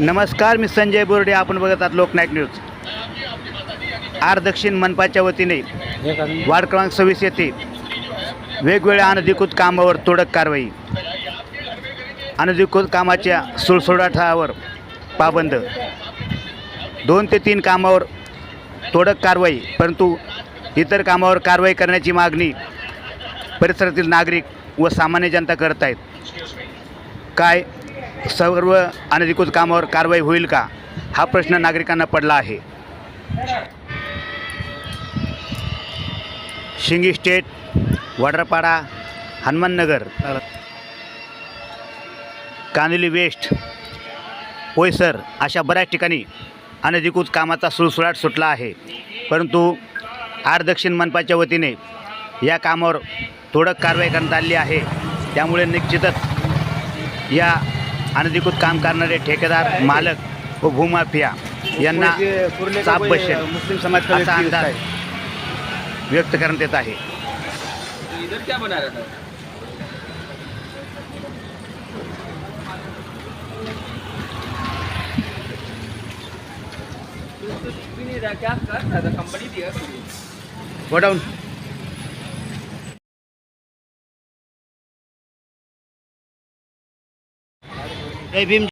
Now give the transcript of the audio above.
नमस्कार मी संजय बोर्डे आपण बघत आहात लोकनायक न्यूज. आर दक्षिण मनपाच्या वतीने वार्ड क्रमांक सव्वीस येथे वेगवेगळ्या अनधिकृत कामावर तोडक कारवाई. अनधिकृत कामाच्या सुळसुळाठावर पाबंद. दोन ते तीन कामावर तोडक कारवाई परंतु इतर कामावर कारवाई करण्याची मागणी परिसरातील नागरिक व सामान्य जनता करत आहेत. काय सर्व अनधिकृत कामावर कारवाई होईल का? हा प्रश्न नागरिकांना पडला आहे. शिंगी स्टेट वडरपाडा हनुमाननगर कांदिली वेस्ट ओयसर अशा बऱ्याच ठिकाणी अनधिकृत कामाचा सुळसुळाट सुटला आहे. परंतु आर दक्षिण मनपाच्या वतीने या कामावर थोडं कारवाई करण्यात आली आहे. त्यामुळे निश्चितच या अनधिकृत काम करणारे ठेकेदार मालक व भूमाफिया यांना चाप बसेल मुस्लिम समाज असा अंदाज व्यक्त करण्यात येत आहे. तो Evim